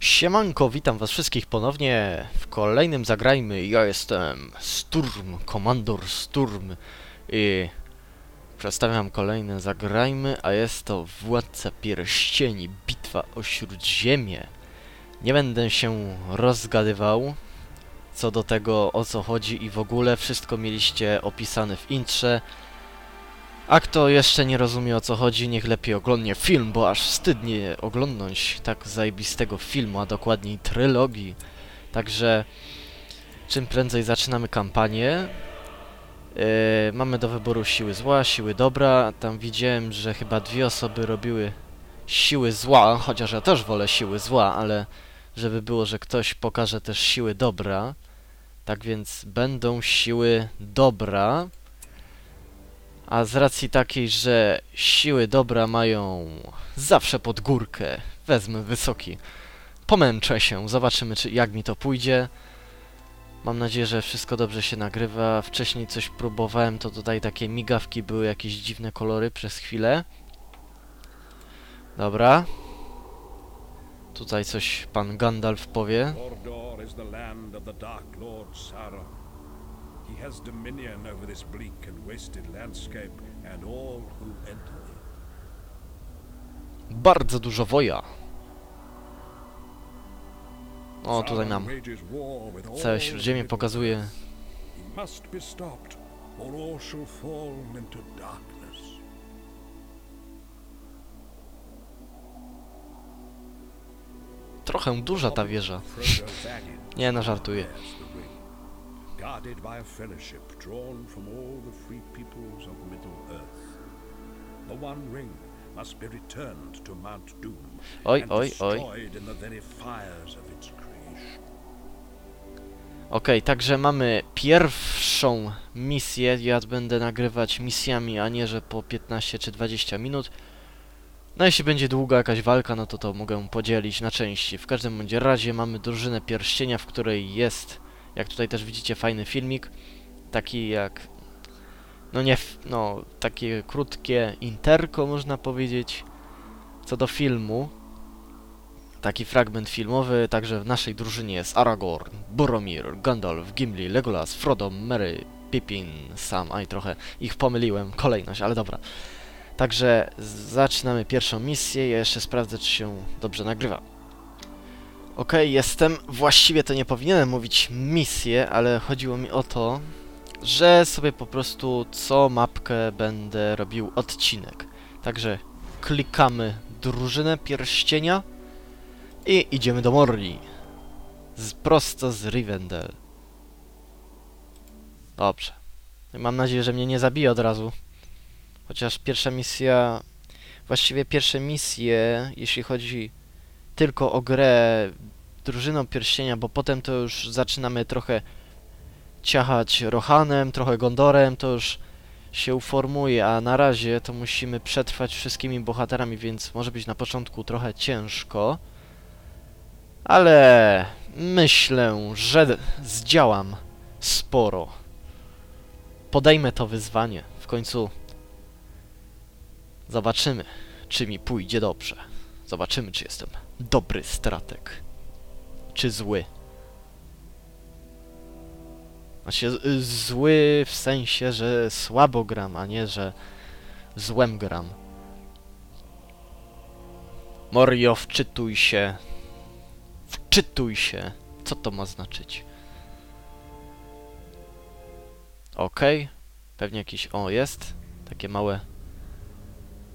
Siemanko, witam was wszystkich ponownie w kolejnym Zagrajmy. Ja jestem Sturm, komandor Sturm i przedstawiam kolejne Zagrajmy, a jest to Władca Pierścieni, Bitwa o Śródziemie. Nie będę się rozgadywał co do tego o co chodzi i w ogóle wszystko mieliście opisane w intrze. A kto jeszcze nie rozumie o co chodzi, niech lepiej oglądnie film, bo aż wstydnie oglądnąć tak zajebistego filmu, a dokładniej trylogii. Także czym prędzej zaczynamy kampanię. Yy, mamy do wyboru siły zła, siły dobra. Tam widziałem, że chyba dwie osoby robiły siły zła, chociaż ja też wolę siły zła, ale żeby było, że ktoś pokaże też siły dobra. Tak więc będą siły dobra. A z racji takiej, że siły dobra mają zawsze pod górkę, wezmę wysoki. Pomęczę się, zobaczymy czy, jak mi to pójdzie. Mam nadzieję, że wszystko dobrze się nagrywa. Wcześniej coś próbowałem, to tutaj takie migawki były, jakieś dziwne kolory przez chwilę. Dobra. Tutaj coś pan Gandalf powie. Mordor is the land of the Dark Lord Sauron. He has dominion over this bleak and wasted landscape and all who enter it. Bardzo dużo woja. O, tutaj nam całe śródziemie pokazuje. Trochę duża ta wieża. Nie, no żartuję. Guarded by a fellowship drawn from all the free peoples of Middle-earth. The One Ring must be returned to Mount Doom Oj, and oj, oj. destroyed in the very fires of its creation. Okej, także mamy pierwszą misję. Ja będę nagrywać misjami, a nie że po 15 czy 20 minut. No jeśli będzie długa jakaś walka, no to to mogę podzielić na części. W każdym bądź razie mamy drużynę pierścienia, w której jest, jak tutaj też widzicie, fajny filmik. Taki jak, no nie, no takie krótkie interko można powiedzieć, co do filmu. Taki fragment filmowy, także w naszej drużynie jest Aragorn, Boromir, Gandalf, Gimli, Legolas, Frodo, Merry, Pippin, Sam, aj trochę ich pomyliłem, kolejność, ale dobra. Także zaczynamy pierwszą misję, ja jeszcze sprawdzę, czy się dobrze nagrywa. Okej, jestem, właściwie to nie powinienem mówić misję, ale chodziło mi o to, że sobie po prostu co mapkę będę robił odcinek. Także klikamy drużynę pierścienia, i idziemy do Morli. Z, prosto z Rivendell. Dobrze. Mam nadzieję, że mnie nie zabije od razu. Chociaż pierwsza misja... Właściwie pierwsze misje, jeśli chodzi tylko o grę drużyną pierścienia, bo potem to już zaczynamy trochę ciachać Rohanem, trochę Gondorem, to już się uformuje, a na razie to musimy przetrwać wszystkimi bohaterami, więc może być na początku trochę ciężko. Ale myślę, że zdziałam sporo. Podejmę to wyzwanie. W końcu zobaczymy, czy mi pójdzie dobrze. Zobaczymy, czy jestem dobry strateg, czy zły. Znaczy, zły w sensie, że słabo gram, a nie, że złem gram. Morio, wczytuj się, Wczytuj się. Co to ma znaczyć? Okej. Pewnie jakiś... O, jest. Takie małe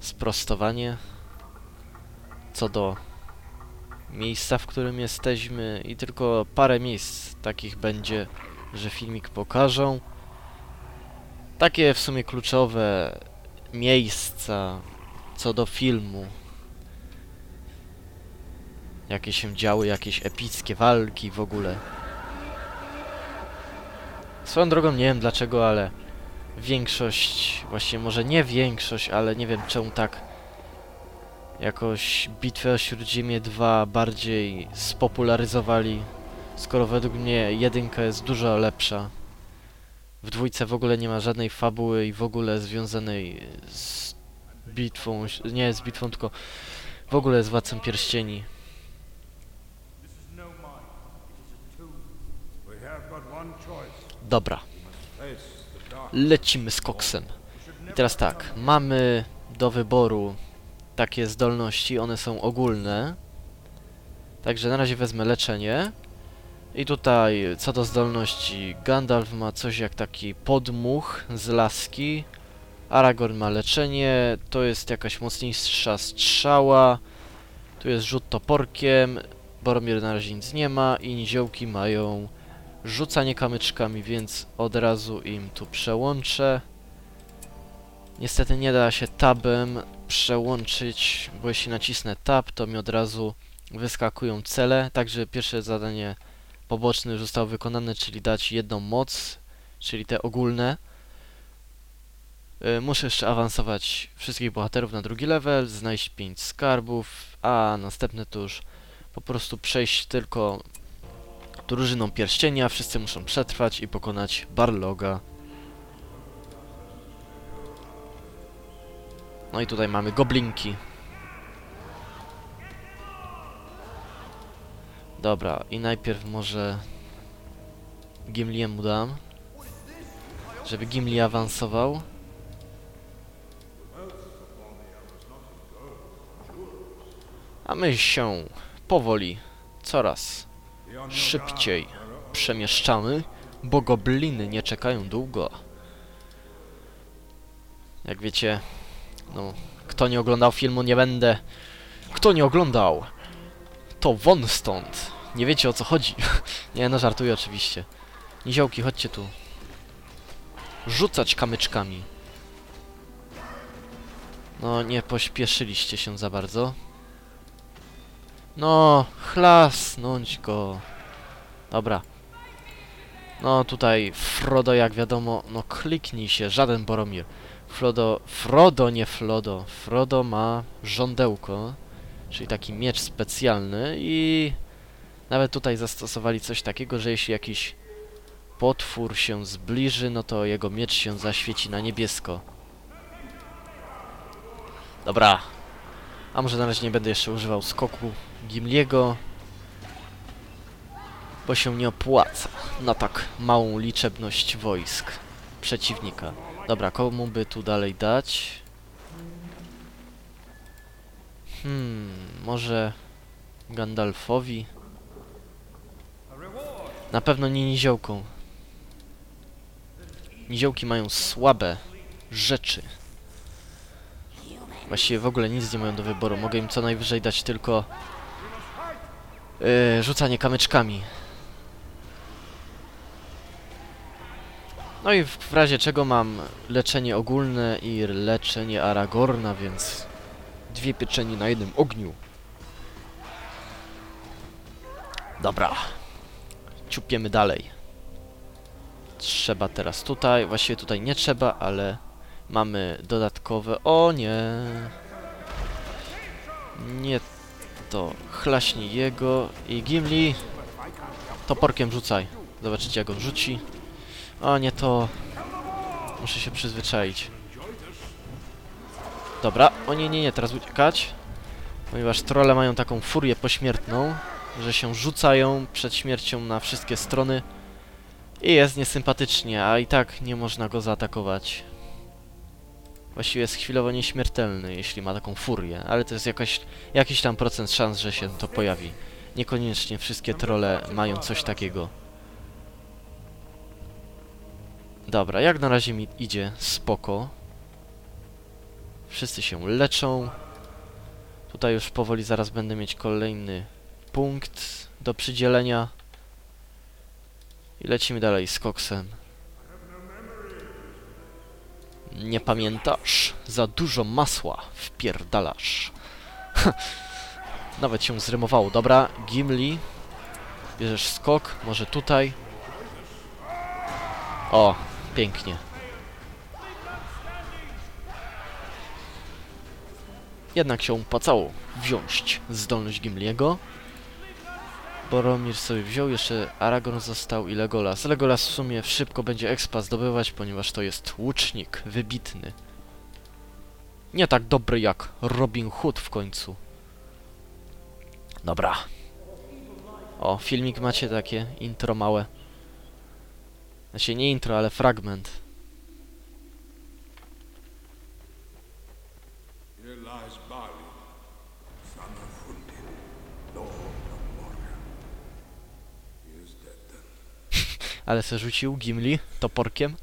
sprostowanie co do miejsca, w którym jesteśmy i tylko parę miejsc takich będzie, że filmik pokażą. Takie w sumie kluczowe miejsca co do filmu, jakie się działy, jakieś epickie walki w ogóle. Swoją drogą nie wiem dlaczego, ale większość, właściwie może nie większość, ale nie wiem czemu tak jakoś Bitwę o Śródziemie 2 bardziej spopularyzowali, skoro według mnie jedynka jest dużo lepsza. W dwójce w ogóle nie ma żadnej fabuły i w ogóle związanej z bitwą, nie z bitwą, tylko w ogóle z Władcą Pierścieni. Dobra. Lecimy z koksem. I teraz tak, mamy do wyboru takie zdolności, one są ogólne. Także na razie wezmę leczenie. I tutaj, co do zdolności, Gandalf ma coś jak taki podmuch z laski. Aragorn ma leczenie, to jest jakaś mocniejsza strzała. Tu jest rzut toporkiem, Boromir na razie nic nie ma i niziołki mają rzucanie kamyczkami, więc od razu im tu przełączę. Niestety nie da się tabem przełączyć, bo jeśli nacisnę tab, to mi od razu wyskakują cele, także pierwsze zadanie poboczne już zostało wykonane, czyli dać jedną moc, czyli te ogólne. Y, Muszę jeszcze awansować wszystkich bohaterów na drugi level, znaleźć 5 skarbów, a następne to już po prostu przejść tylko drużyną pierścienia. Wszyscy muszą przetrwać i pokonać Barloga. No i tutaj mamy goblinki. Dobra, i najpierw może Gimliemu dam, żeby Gimli awansował. A my się powoli, coraz szybciej przemieszczamy, bo gobliny nie czekają długo. Jak wiecie, no, kto nie oglądał filmu, nie będę. Kto nie oglądał, to won stąd. Nie wiecie o co chodzi. nie, no żartuję oczywiście. Niziołki, chodźcie tu. Rzucać kamyczkami. No, nie pośpieszyliście się za bardzo. No, chlasnąć go. Dobra. No, tutaj Frodo, jak wiadomo, no kliknij się, żaden Boromir. Frodo, Frodo, nie Flodo. Frodo ma żądełko, czyli taki miecz specjalny i nawet tutaj zastosowali coś takiego, że jeśli jakiś potwór się zbliży, no to jego miecz się zaświeci na niebiesko. Dobra. A może na razie nie będę jeszcze używał skoku Gimliego, bo się nie opłaca na tak małą liczebność wojsk przeciwnika. Dobra, komu by tu dalej dać? Hmm, może Gandalfowi? Na pewno nie niziołką. Niziołki mają słabe rzeczy. Właściwie w ogóle nic nie mają do wyboru. Mogę im co najwyżej dać tylko yy, rzucanie kamyczkami. No i w, razie czego mam leczenie ogólne i leczenie Aragorna, więc dwie pieczenie na jednym ogniu. Dobra. Ciupiemy dalej. Trzeba teraz tutaj, właściwie tutaj nie trzeba, ale mamy dodatkowe... O nie! Nie to. Chlaśnij jego i Gimli. Toporkiem rzucaj. Zobaczycie jak on rzuci. O nie to. Muszę się przyzwyczaić. Dobra. O nie, nie, nie, teraz uciekać. Ponieważ trolle mają taką furię pośmiertną, że się rzucają przed śmiercią na wszystkie strony. I jest niesympatycznie, a i tak nie można go zaatakować. Właściwie jest chwilowo nieśmiertelny, jeśli ma taką furię, ale to jest jakaś, jakiś tam procent szans, że się to pojawi. Niekoniecznie wszystkie trolle mają coś takiego. Dobra, jak na razie mi idzie spoko. Wszyscy się leczą. Tutaj już powoli zaraz będę mieć kolejny punkt do przydzielenia. I lecimy dalej z koksem. Nie pamiętasz? Za dużo masła wpierdalasz. Nawet się zrymowało. Dobra, Gimli. Bierzesz skok, może tutaj. O, pięknie. Jednak się opłacało wziąć zdolność Gimliego. Boromir sobie wziął, jeszcze Aragorn został i Legolas. Legolas w sumie szybko będzie expa zdobywać, ponieważ to jest łucznik wybitny. Nie tak dobry jak Robin Hood w końcu. Dobra. O, filmik macie takie, intro małe. Znaczy nie intro, ale fragment. Ale se rzucił Gimli toporkiem.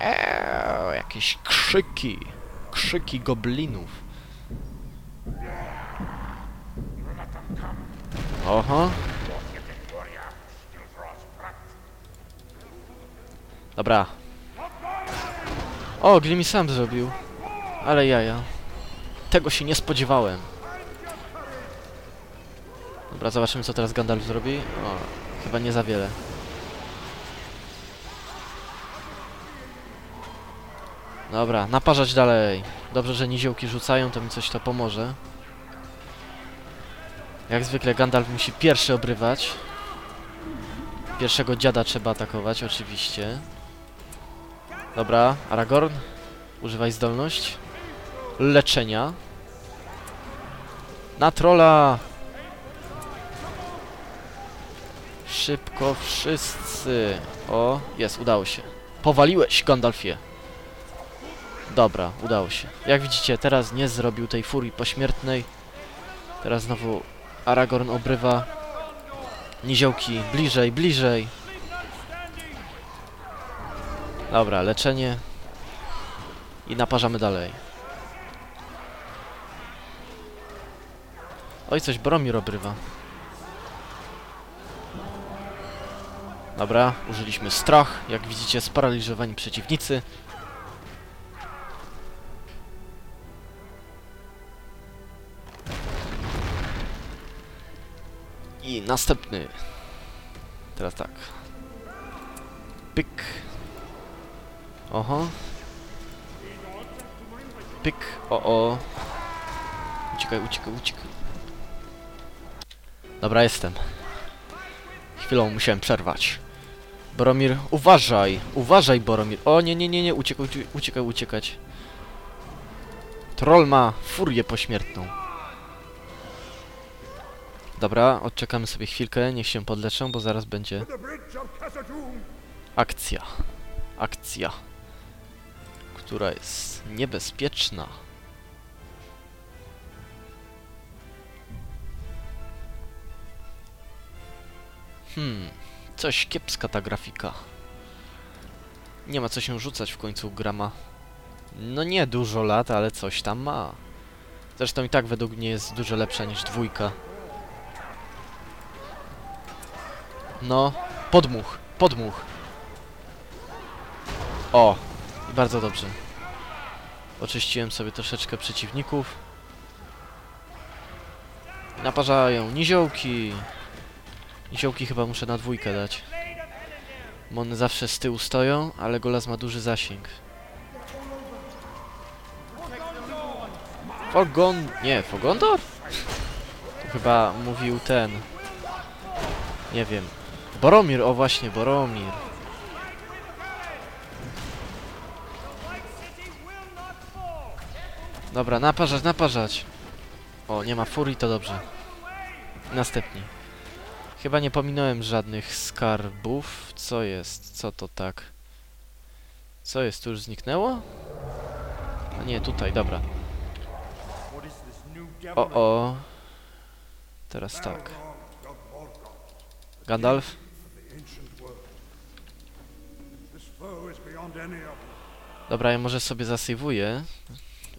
Eee, jakieś krzyki. Krzyki goblinów. Oho. Dobra. O, Glimmy sam zrobił. Ale jaja. Tego się nie spodziewałem. Dobra, zobaczymy co teraz Gandalf zrobi. O, chyba nie za wiele. Dobra, naparzać dalej. Dobrze, że niziołki rzucają, to mi coś to pomoże. Jak zwykle Gandalf musi pierwszy obrywać. Pierwszego dziada trzeba atakować, oczywiście. Dobra, Aragorn. Używaj zdolność. Leczenia. Na trolla! Szybko wszyscy. O, jest, udało się. Powaliłeś, Gandalfie. Dobra, udało się. Jak widzicie, teraz nie zrobił tej furii pośmiertnej. Teraz znowu Aragorn obrywa. Niziołki bliżej, bliżej. Dobra, leczenie. I naparzamy dalej. Oj, coś Boromir obrywa. Dobra, użyliśmy strach. Jak widzicie, sparaliżowani przeciwnicy. Następny. Teraz tak. Pyk. Oho. Pyk. O, o. Uciekaj, uciekaj, uciekaj. Dobra, jestem. Chwilą musiałem przerwać. Boromir, uważaj! Uważaj, Boromir! O, nie, nie, nie, nie, uciekaj, ucie- uciekaj, uciekać. Troll ma furię pośmiertną. Dobra, odczekamy sobie chwilkę, niech się podleczą, bo zaraz będzie akcja. Akcja. Która jest niebezpieczna. Hmm, coś kiepska ta grafika. Nie ma co się rzucać w końcu gra ma. No nie dużo lat, ale coś tam ma. Zresztą i tak według mnie jest dużo lepsza niż dwójka. No, podmuch, podmuch. O, bardzo dobrze. Oczyściłem sobie troszeczkę przeciwników. Naparzają niziołki. Niziołki chyba muszę na dwójkę dać. Bo one zawsze z tyłu stoją, ale Golas ma duży zasięg. Fogon... Nie, Fogondor? To chyba mówił ten... Nie wiem. Boromir, o właśnie, Boromir. Dobra, naparzać, naparzać. O, nie ma furii, to dobrze. Następnie. Chyba nie pominąłem żadnych skarbów. Co jest? Co to tak? Co jest? Tu już zniknęło? A nie, tutaj, dobra. O, o. Teraz tak. Gandalf? The ancient world. This foe is beyond any of them. Dobra, ja może sobie zasejwuję.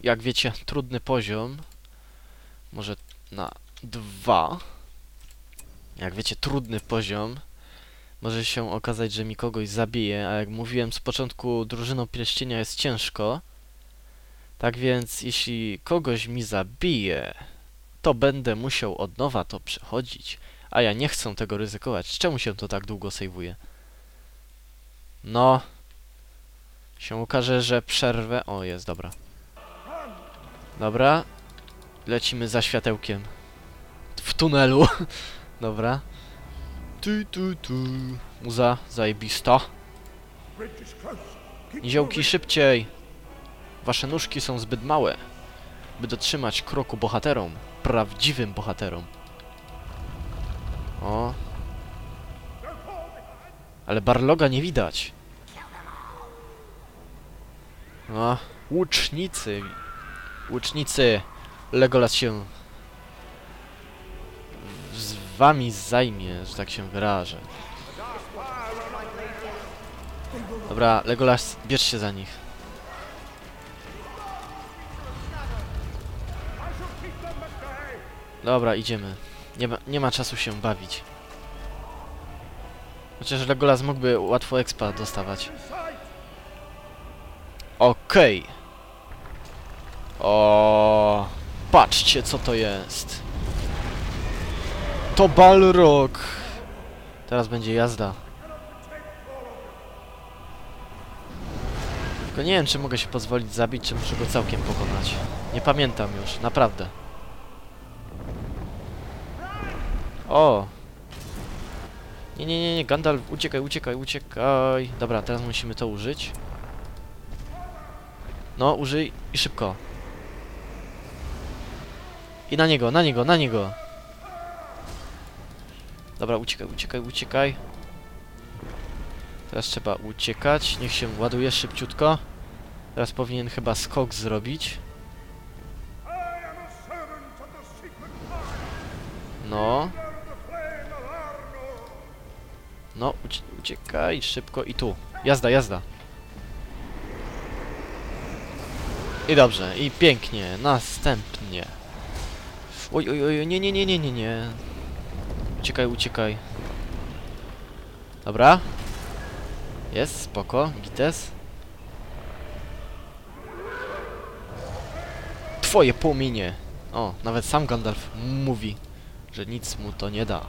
Jak wiecie, trudny poziom. Może na dwa. Jak wiecie, trudny poziom. Może się okazać, że mi kogoś zabije, a jak mówiłem z początku, drużyną pierścienia jest ciężko. Tak więc, jeśli kogoś mi zabije, to będę musiał od nowa to przechodzić. A ja nie chcę tego ryzykować. Czemu się to tak długo sejwuje? No, się okaże, że przerwę. O, jest, dobra. Dobra. Lecimy za światełkiem. W tunelu. dobra. Tu, tu, tu. Muza, zajebista. Niziołki, szybciej. Wasze nóżki są zbyt małe. by dotrzymać kroku bohaterom, prawdziwym bohaterom. O. Ale Barloga nie widać. No, łucznicy. Łucznicy. Legolas się z wami zajmie, że tak się wyrażę. Dobra, Legolas, bierz się za nich. Dobra, idziemy. Nie ma, nie ma czasu się bawić. Chociaż Legolas mógłby łatwo expa dostawać. Okej. O, patrzcie co to jest. To Balrog. Teraz będzie jazda. Tylko nie wiem, czy mogę się pozwolić zabić, czy muszę go całkiem pokonać. Nie pamiętam już, naprawdę. O! Nie, nie, nie, nie, Gandalf, uciekaj, uciekaj, uciekaj. Dobra, teraz musimy to użyć. No, użyj i szybko. I na niego, na niego, na niego. Dobra, uciekaj, uciekaj, uciekaj. Teraz trzeba uciekać. Niech się ładuje szybciutko. Teraz powinien chyba skok zrobić. No. No, ucie uciekaj szybko i tu. Jazda, jazda. I dobrze, i pięknie, następnie. Oj, oj, oj, nie, nie, nie, nie, nie, nie. Uciekaj, uciekaj. Dobra. Jest, spoko, gites. Twoje płomienie. O, nawet sam Gandalf mówi, że nic mu to nie da.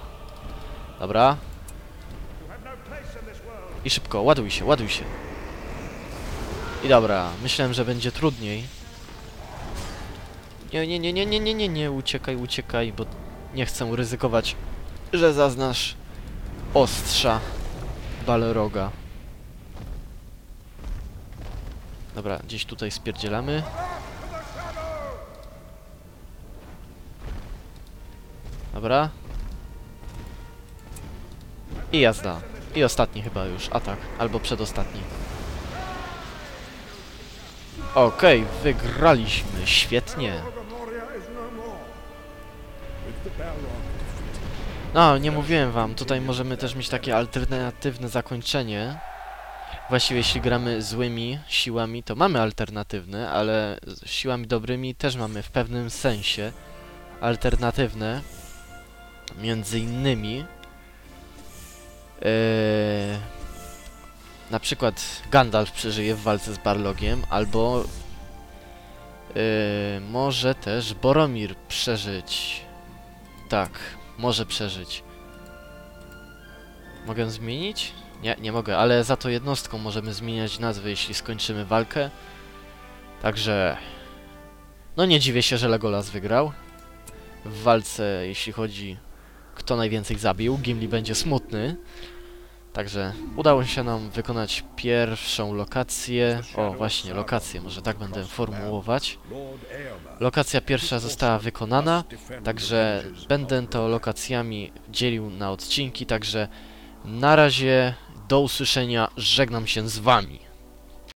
Dobra. I szybko, ładuj się, ładuj się. I dobra, myślałem, że będzie trudniej. Nie, nie, nie, nie, nie, nie, nie, nie, uciekaj, uciekaj, bo nie chcę ryzykować, że zaznasz ostrza Balroga. Dobra, gdzieś tutaj spierdzielamy. Dobra. I jazda. I ostatni chyba już atak, albo przedostatni. Okej, wygraliśmy, świetnie. No, nie mówiłem wam, tutaj możemy też mieć takie alternatywne zakończenie. Właściwie jeśli gramy złymi siłami, to mamy alternatywne, ale z siłami dobrymi też mamy w pewnym sensie alternatywne. Między innymi yy, na przykład Gandalf przeżyje w walce z Barlogiem, albo yy, może też Boromir przeżyć. Tak, może przeżyć. Mogę zmienić? Nie, nie mogę, ale za to jednostką możemy zmieniać nazwy, jeśli skończymy walkę. Także... No nie dziwię się, że Legolas wygrał. W walce, jeśli chodzi kto najwięcej zabił, Gimli będzie smutny. Także udało się nam wykonać pierwszą lokację. O, właśnie, lokację, może tak będę formułować. Lokacja pierwsza została wykonana. Także będę to lokacjami dzielił na odcinki, także na razie do usłyszenia, żegnam się z wami.